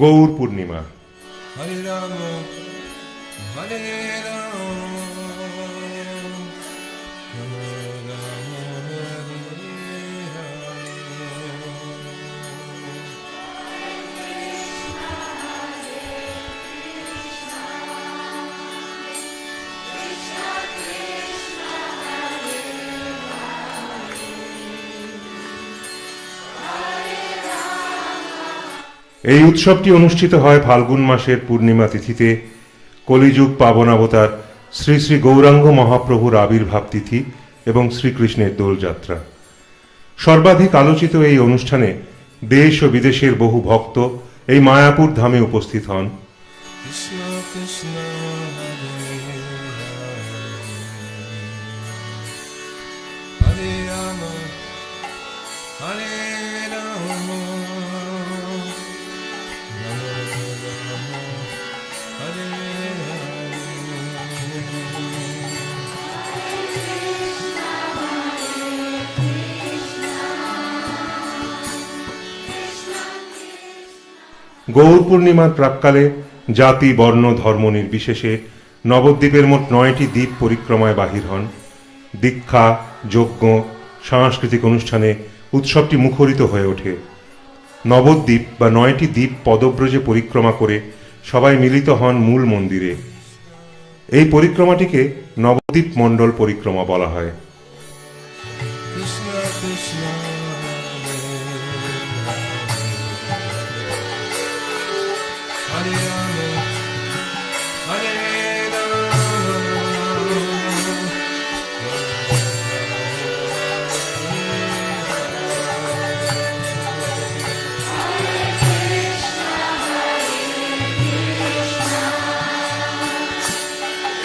গৌর পূর্ণিমা Hare Rama Hare Rama এই উৎসবটি অনুষ্ঠিত হয় ফাল্গুন মাসের পূর্ণিমা তিথিতে। কলিযুগ পাবনাবতার শ্রী শ্রী গৌরাঙ্গ মহাপ্রভুর আবির্ভাব তিথি এবং শ্রীকৃষ্ণের দোলযাত্রা। সর্বাধিক আলোচিত এই অনুষ্ঠানে দেশ ও বিদেশের বহু ভক্ত এই মায়াপুর ধামে উপস্থিত হন। গৌর পূর্ণিমার প্রাককালে জাতি, বর্ণ, ধর্ম নির্বিশেষে নবদ্বীপের মোট নয়টি দ্বীপ পরিক্রমায় বাহির হন। দীক্ষা, যজ্ঞ, সাংস্কৃতিক অনুষ্ঠানে উৎসবটি মুখরিত হয়ে ওঠে। নবদ্বীপ বা নয়টি দ্বীপ পদব্রজে পরিক্রমা করে সবাই মিলিত হন মূল মন্দিরে। এই পরিক্রমাটিকে নবদ্বীপ মণ্ডল পরিক্রমা বলা হয়। Krishna Krishna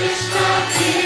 Кришна, Кришна.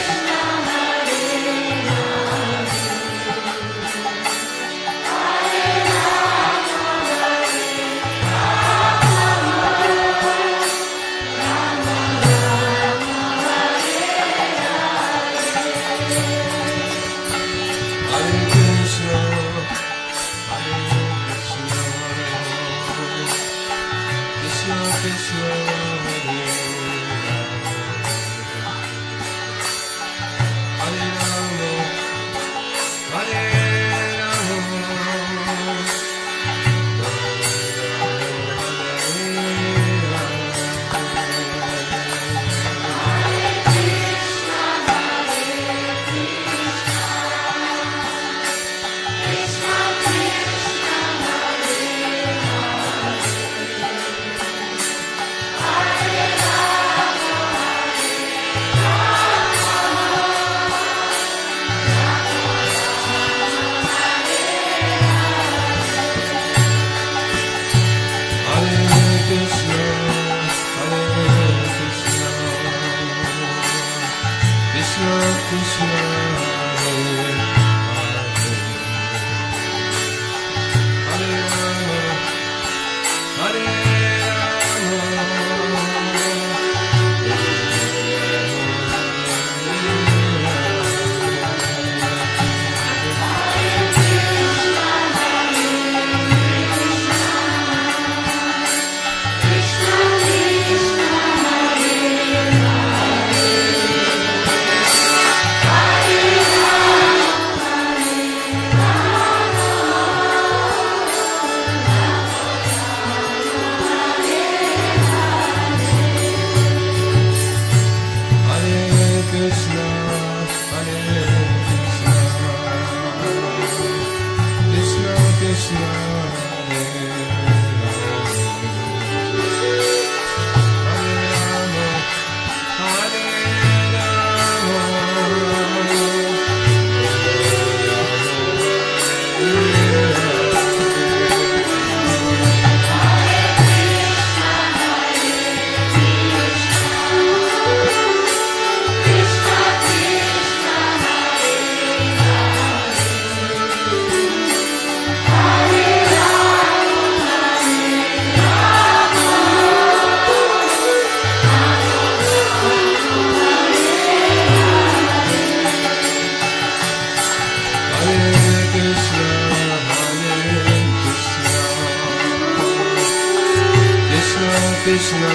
Krishna,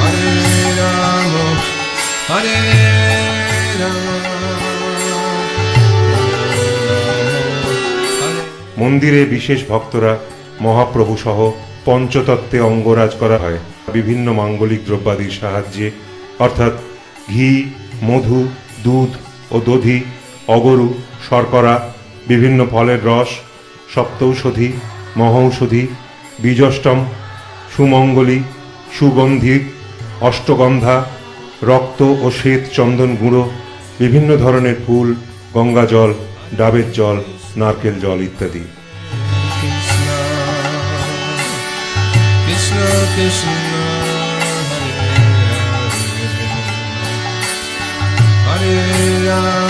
Hare Hare Rama, মন্দিরে বিশেষ ভক্তরা মহাপ্রভু সহ পঞ্চতত্ত্বে অঙ্গরাজ করা হয়। বিভিন্ন মাঙ্গলিক দ্রব্যাদির সাহায্যে অর্থাৎ ঘি মধু দুধ ও দধি অগরু শর্করা বিভিন্ন ফলের রস সপ্তৌষধি, মহৌষধি, বীজষ্টম, সুমঙ্গলী সুগন্ধি অষ্টগন্ধা, রক্ত ও শ্বেত চন্দন গুঁড়ো, বিভিন্ন ধরনের ফুল, গঙ্গা জল, ডাবের জল, নারকেল জল ইত্যাদি। Hare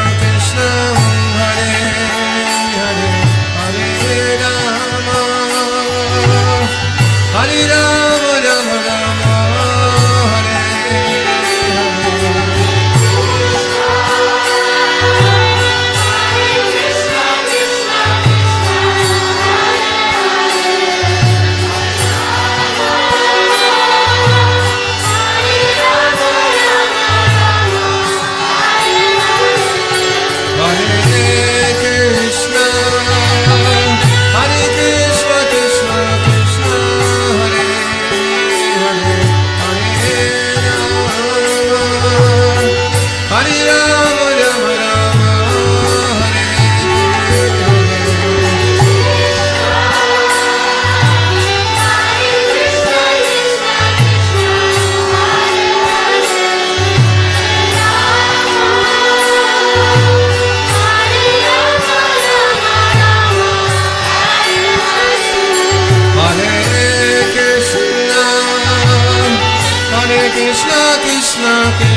not